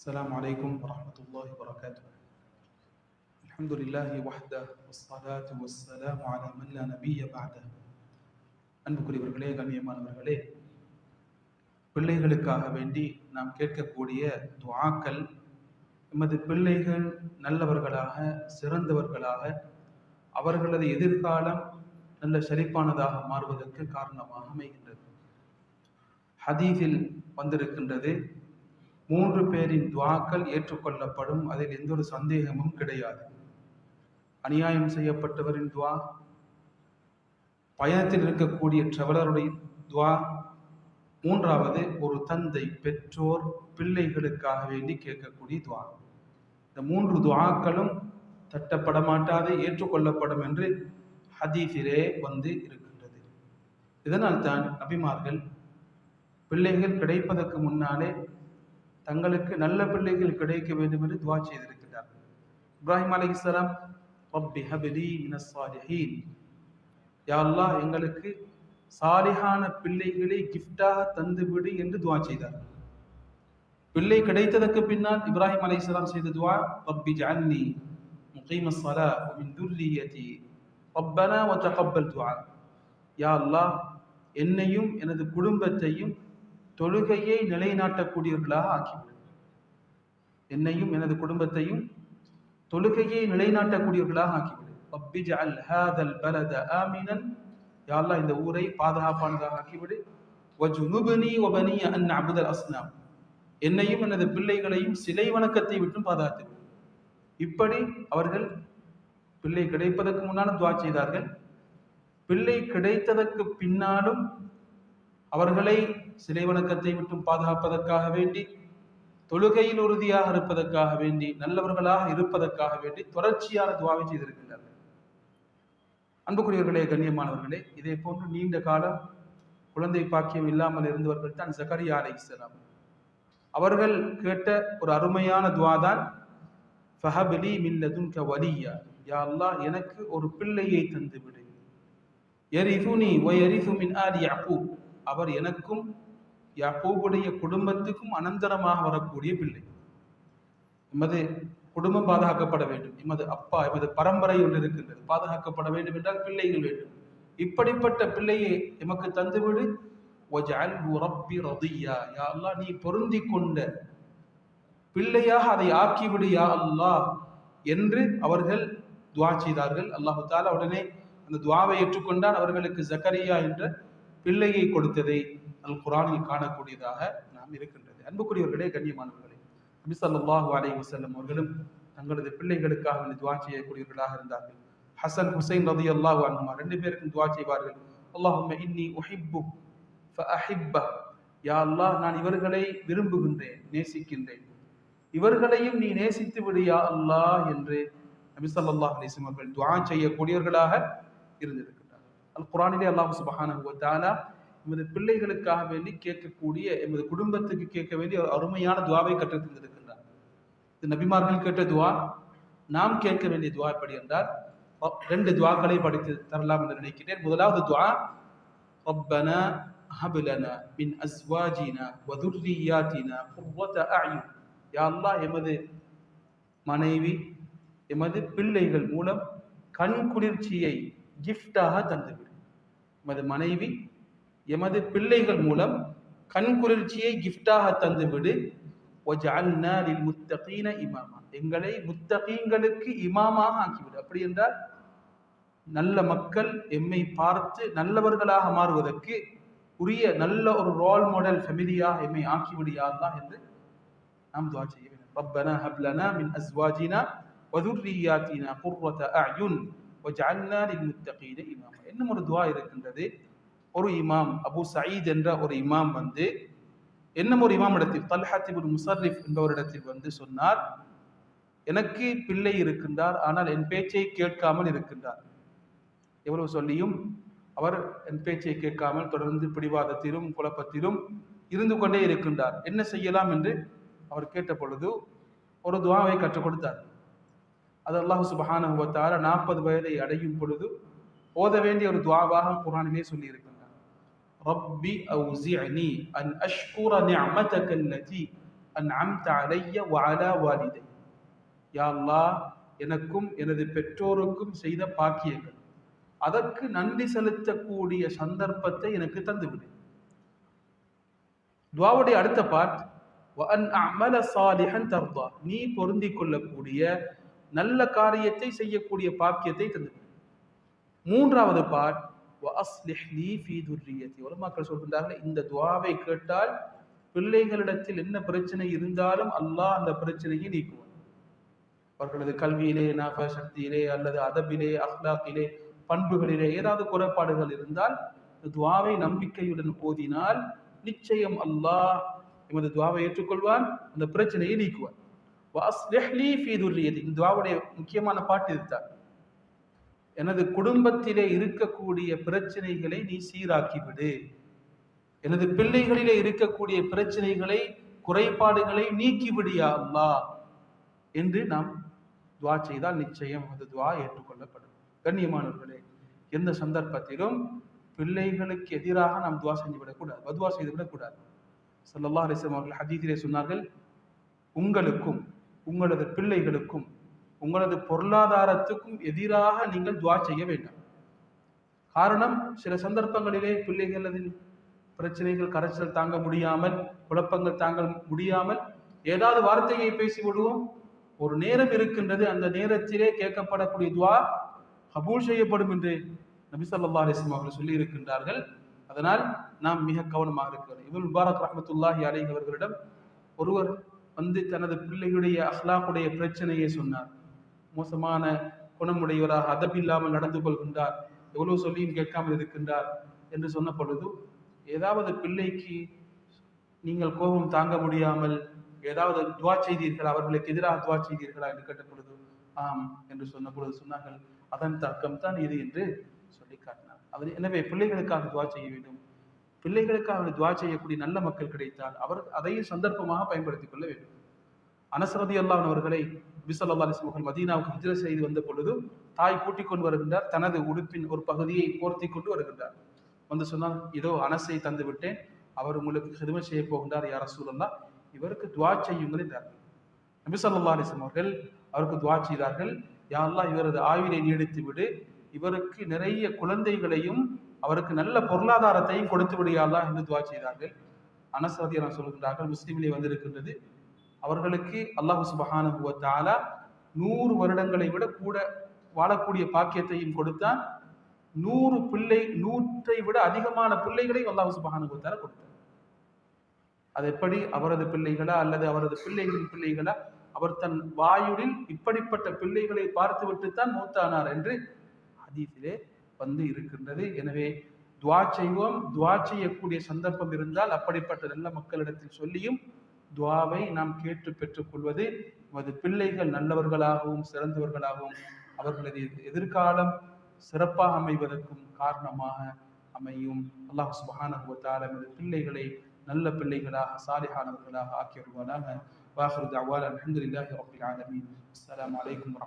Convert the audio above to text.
السلام عليكم ورحمة الله وبركاته الحمد لله وحده والصلاة والسلام على من لا نبي بعده அன்புக்குரியவர்களே கண்ணியமானவர்களே பிள்ளைகளுக்காக வேண்டி நாம் கேட்கக்கூடிய துஆக்கள் எமது பிள்ளைகள் நல்லவர்களாக சிறந்தவர்களாக அவர்களது எதிர்காலம் நல்ல செழிப்பானதாக மாறுவதற்கு காரணமாக அமைகின்றது ஹதீஸில் வந்திருக்கின்றது மூன்று பேரின் துவாக்கள் ஏற்றுக்கொள்ளப்படும். அதில் எந்த ஒரு சந்தேகமும் கிடையாது. அநியாயம் செய்யப்பட்டவரின் துவா பயணத்தில் இருக்கக்கூடிய ட்ரவலருடைய துவா. மூன்றாவது ஒரு தந்தை பெற்றோர் பிள்ளைகளுக்காக வேண்டி கேட்கக்கூடிய துவா. இந்த மூன்று துவாக்களும் தட்டப்பட மாட்டாது ஏற்றுக்கொள்ளப்படும் என்று ஹதீஸிலே வந்து இருக்கின்றது. இதனால் தான் நபிமார்கள் பிள்ளைகள் கிடைப்பதற்கு முன்னாலே தங்களுக்கு நல்ல பிள்ளைகள் கிடைக்க வேண்டும் என்று துவா செய்திருக்கிறார். இப்ராஹிம் அலி இஸ்லாம் ரப்பி ஹபிலி மினஸ் யா அல்லாஹ் எங்களுக்கு சாலிஹான பிள்ளைகளை கிஃப்டாக தந்துவிடு என்று துவா செய்தார். பிள்ளை கிடைத்ததற்கு பின்னால் இப்ராஹிம் அலி இஸ்லாம் செய்த துவா ரப்பி ஜஅல்னி முகீம ஸலா வ மின் துர்ரிய்யதி ரப்பனா வ தகப்பல் துஆ. யா அல்லாஹ் என்னையும் எனது குடும்பத்தையும் தொழுகையை நிலைநாட்டக்கூடியவர்களாக ஆக்கிவிடும். என்னையும் எனது குடும்பத்தையும் தொழுகையை நிலைநாட்டக்கூடியவர்களாக ஆக்கிவிடும். ரப்பி அல் ஹாதல் பலத ஆமினன். யா இந்த ஊரை பாதுகாப்பானதாக ஆக்கிவிடு. வஜுனுபனி ஒபனி அன் அபுதல் அஸ்னாம். என்னையும் எனது பிள்ளைகளையும் சிலை வணக்கத்தை விட்டும் பாதுகாத்து இப்படி அவர்கள் பிள்ளை கிடைப்பதற்கு முன்னாலும் துவா செய்தார்கள். பிள்ளை கிடைத்ததற்கு பின்னாலும் அவர்களை சிலை வணக்கத்தை விட்டும் பாதுகாப்பதற்காக வேண்டி தொழுகையில் உறுதியாக இருப்பதற்காக வேண்டி நல்லவர்களாக இருப்பதற்காக வேண்டி தொடர்ச்சியான துவாவை செய்திருக்கின்றார்கள். அன்புக்குரியவர்களே கண்ணியமானவர்களே இதே போன்று நீண்ட காலம் குழந்தை பாக்கியம் இல்லாமல் இருந்தவர்கள் தான் ஜக்கரியா அலை இஸ்லாம் அவர்கள் கேட்ட ஒரு அருமையான துவா தான் ஃபஹபிலி மில்லதுன்க வலியா. யா அல்லா எனக்கு ஒரு பிள்ளையை தந்துவிடு. எரிசுனி ஒய் எரிசு மின் ஆதி யாக்கூப் அவர் எனக்கும் யாக்கூபுடைய குடும்பத்துக்கும் அனந்தரமாக வரக்கூடிய பிள்ளை. எமது குடும்பம் பாதுகாக்கப்பட வேண்டும். எமது அப்பா எமது பரம்பரை ஒன்று இருக்கின்றது. பாதுகாக்கப்பட வேண்டும் என்றால் பிள்ளைகள் வேண்டும். இப்படிப்பட்ட பிள்ளையை எமக்கு தந்துவிடு. வஜஅல்ஹு ரப்பி ரதியா. யா அல்லாஹ் நீ பொருந்தி கொண்ட பிள்ளையாக அதை ஆக்கிவிடு யா அல்லாஹ் என்று அவர்கள் துவா செய்தார்கள். அல்லாஹு தாலா உடனே அந்த துவாவை ஏற்றுக்கொண்டால் அவர்களுக்கு ஜக்கரியா என்ற பிள்ளையை கொடுத்ததை அல் குரானில் காணக்கூடியதாக நாம் இருக்கின்றது. அன்புக்குரியவர்களே கண்ணியமானவர்களே அபிசல்லாஹு அலை வசல்லம் அவர்களும் தங்களது பிள்ளைகளுக்காக வேண்டி துவா செய்யக்கூடியவர்களாக இருந்தார்கள். ஹசன் ஹுசைன் நதி அல்லாஹ் அனுமா ரெண்டு பேருக்கும் துவா செய்வார்கள். அல்லாஹும்ம இன்னி உஹிப்பு ஃபஅஹிப்ப யா அல்லாஹ் நான் இவர்களை விரும்புகின்றேன் நேசிக்கின்றேன். இவர்களையும் நீ நேசித்து விடு யா அல்லாஹ் என்று நபிசல்லாஹ் ஸல்லல்லாஹு அவர்கள் துவா செய்யக்கூடியவர்களாக இருந்திருக்கிறார் குரானிலே அல்லாஹ் சுபஹானு தாலா எமது பிள்ளைகளுக்காக வேண்டி கேட்கக்கூடிய எமது குடும்பத்துக்கு கேட்க வேண்டிய அருமையான துவாவை கற்றுத் தந்திருக்கின்றார். இது நபிமார்கள் கேட்ட துவா. நாம் கேட்க வேண்டிய துவா எப்படி என்றால் ரெண்டு துவாக்களை படித்து தரலாம் என்று நினைக்கிறேன் முதலாவது துவா ரப்பனா ஹபுலனா மின் அஸ்வாஜினா வதுர்ரியாத்தினா குர்வத அயும் யா எமது மனைவி எமது பிள்ளைகள் மூலம் கண் குளிர்ச்சியை கிஃப்டாக தந்து எமது மனைவி எமது பிள்ளைகள் மூலம் கண் குளிர்ச்சியை கிஃப்டாக தந்துவிடு وَجَعَلْنَا لِلْمُتَّقِينَ இமாமா எங்களை முத்தகீங்களுக்கு இமாமாக ஆக்கிவிடு அப்படி என்றால் நல்ல மக்கள் எம்மை பார்த்து நல்லவர்களாக மாறுவதற்கு உரிய நல்ல ஒரு ரோல் மாடல் ஃபெமிலியாக எம்மை ஆக்கிவிடு யா அல்லாஹ் என்று நாம் துவா செய்ய வேண்டும் ரப்பனா ஹப் லனா மின் அஸ்வாஜினா வதுர்ரியாத்தினா குர்ரத அயுன் வஜஅல்னா லில்முத்தகீன இமாமா இன்னும் ஒரு துவா இருக்கின்றது. ஒரு இமாம் அபு சயீத் என்ற ஒரு இமாம் வந்து என்னும் ஒரு இமாம் இடத்தில் தல்ஹாத்திபுல் முசர்ரிஃப் என்பவரிடத்தில் வந்து சொன்னார் எனக்கு பிள்ளை இருக்கின்றார் ஆனால் என் பேச்சை கேட்காமல் இருக்கின்றார். எவ்வளவு சொல்லியும் அவர் என் பேச்சை கேட்காமல் தொடர்ந்து பிடிவாதத்திலும் குழப்பத்திலும் இருந்து கொண்டே இருக்கின்றார். என்ன செய்யலாம் என்று அவர் கேட்ட பொழுது ஒரு துவாவை கற்றுக் கொடுத்தார். அது அல்லாஹ் சுபஹானஹு நாற்பது வயதை அடையும் பொழுது ஓத வேண்டிய ஒரு துவாவாக குரானிலே சொல்லி இருக்கின்றார் ரப்பி அவுசிஅனி அன் அஷ்குர நிஅமதக அல்லதி அன்அம்த அலைய வஅலா வாலிதை. யா அல்லாஹ் எனக்கும் எனது பெற்றோருக்கும் செய்த பாக்கியங்கள். அதற்கு நன்றி செலுத்தக்கூடிய சந்தர்ப்பத்தை எனக்கு தந்துவிடு. துவாவுடைய அடுத்த பாட் அமல சாலிஹன் தர்தா. நீ பொருந்திக் கொள்ளக்கூடிய நல்ல காரியத்தை செய்யக்கூடிய பாக்கியத்தை தந்துவிடு. மூன்றாவது பாட் ஃபீ உலமாக்கள் சொல்கின்றார்கள் இந்த துவாவை கேட்டால் பிள்ளைகளிடத்தில் என்ன பிரச்சனை இருந்தாலும் அல்லாஹ் அந்த பிரச்சனையை நீக்குவான். அவர்களது கல்வியிலே நாக சக்தியிலே அல்லது அதபிலே அஹ்லாக்கிலே பண்புகளிலே ஏதாவது குறைபாடுகள் இருந்தால் இந்த துவாவை நம்பிக்கையுடன் ஓதினால் நிச்சயம் அல்லாஹ் எமது துவாவை ஏற்றுக்கொள்வான் அந்த பிரச்சனையை நீக்குவான். இந்த துவாவுடைய முக்கியமான பாட்டு இதுதான். எனது குடும்பத்திலே இருக்கக்கூடிய பிரச்சனைகளை நீ சீராக்கிவிடு. எனது பிள்ளைகளிலே இருக்கக்கூடிய பிரச்சனைகளை குறைபாடுகளை நீக்கிவிடியா அல்லா. என்று நாம் துவா செய்தால் நிச்சயம் அந்த துவா ஏற்றுக்கொள்ளப்படும். கண்ணியமானவர்களே எந்த சந்தர்ப்பத்திலும் பிள்ளைகளுக்கு எதிராக நாம் துவா செஞ்சுவிடக்கூடாது வதுவா செய்துவிடக்கூடாது செய்து விடக்கூடாது அவர்கள் ஹதீஸிலே சொன்னார்கள் உங்களுக்கும் உங்களது பிள்ளைகளுக்கும் உங்களது பொருளாதாரத்துக்கும் எதிராக நீங்கள் துவா செய்ய வேண்டாம். காரணம் சில சந்தர்ப்பங்களிலே பிள்ளைகளது பிரச்சனைகள் கரைச்சல் தாங்க முடியாமல் குழப்பங்கள் தாங்க முடியாமல் ஏதாவது வார்த்தையை பேசி விடுவோம் ஒரு நேரம் இருக்கின்றது அந்த நேரத்திலே கேட்கப்படக்கூடிய துவா கபூல் செய்யப்படும் என்று நபி ஸல்லல்லாஹு அலைஹி அவர்கள் சொல்லி இருக்கின்றார்கள். அதனால் நாம் மிக கவனமாக இருக்கிறோம் இவன் முபாரக் ரஹமத்துல்லாஹி அலைஹி அவர்களிடம் ஒருவர் வந்து தனது பிள்ளையுடைய அஹ்லாக்குடைய பிரச்சனையை சொன்னார். மோசமான குணமுடையவராக அதபில்லாமல் நடந்து கொள்கின்றார். எவ்வளவு சொல்லியும் கேட்காமல் இருக்கின்றார் என்று சொன்ன பொழுது ஏதாவது பிள்ளைக்கு நீங்கள் கோபம் தாங்க முடியாமல் ஏதாவது துவா செய்தீர்கள் அவர்களுக்கு எதிராக துவா செய்தீர்களா என்று கேட்ட பொழுது ஆம் என்று சொன்ன பொழுது சொன்னார்கள் அதன் தர்க்கம் தான் இது என்று சொல்லி காட்டினார். அது எனவே பிள்ளைகளுக்காக துவா செய்ய வேண்டும். பிள்ளைகளுக்காக துவா செய்யக்கூடிய நல்ல மக்கள் கிடைத்தால் அவர் அதையும் சந்தர்ப்பமாக பயன்படுத்திக் கொள்ள வேண்டும். அனசரதி அல்லாஹ் அவர்களை பிசல்லா மகன் மதீனாவுக்கு ஹிஜ்ர செய்து வந்த பொழுது தாய் கூட்டிக் கொண்டு வருகின்றார். தனது உடுப்பின் ஒரு பகுதியை போர்த்தி கொண்டு வருகின்றார். வந்து சொன்னால் இதோ அனசை தந்து விட்டேன். அவர் உங்களுக்கு ஹிதுமை செய்ய போகின்றார் யார சூழல்லா இவருக்கு துவா செய்யுங்கள் என்றார்கள் நபி ஸல்லல்லாஹு அவர்கள் அவருக்கு துவா செய்தார்கள். யாரெல்லாம் இவரது ஆயுளை நீடித்து விடு. இவருக்கு நிறைய குழந்தைகளையும் அவருக்கு நல்ல பொருளாதாரத்தையும் கொடுத்து விடு என்று துவா செய்தார்கள். அனஸ் ரலியல்லாஹு சொல்கின்றார்கள் முஸ்லிமிலே வந்திருக்கின்றது. அவர்களுக்கு அல்லாஹு சுபஹானஹு நூறு வருடங்களை விட கூட வாழக்கூடிய பாக்கியத்தையும் கொடுத்தான். நூறு பிள்ளை நூற்றை விட அதிகமான பிள்ளைகளை அல்லாஹ் சுபஹானஹு கொடுத்தான். கொடுத்தார் அது எப்படி? அவரது பிள்ளைகளா அல்லது அவரது பிள்ளைகளின் பிள்ளைகளா? அவர் தன் வாயுடில் இப்படிப்பட்ட பிள்ளைகளை பார்த்துவிட்டு தான் மூத்தானார் என்று ஹதீஸிலே வந்து இருக்கின்றது. எனவே துவா செய்வோம். துவா செய்யக்கூடிய சந்தர்ப்பம் இருந்தால் அப்படிப்பட்ட நல்ல மக்களிடத்தில் சொல்லியும் துவாவை நாம் கேட்டு பெற்றுக்கொள்வது நமது பிள்ளைகள் நல்லவர்களாகவும் சிறந்தவர்களாகவும் அவர்களது எதிர்காலம் சிறப்பாக அமைவதற்கும் காரணமாக அமையும். அல்லாஹ் சுபஹானஹு நமது பிள்ளைகளை நல்ல பிள்ளைகளாக சாலிஹானவர்களாக ஆக்கி வருவானாக வாஹிரு தஅவானா அல்ஹம்துலில்லாஹி ரப்பில் ஆலமீன். அஸ்ஸலாமு அலைக்கும்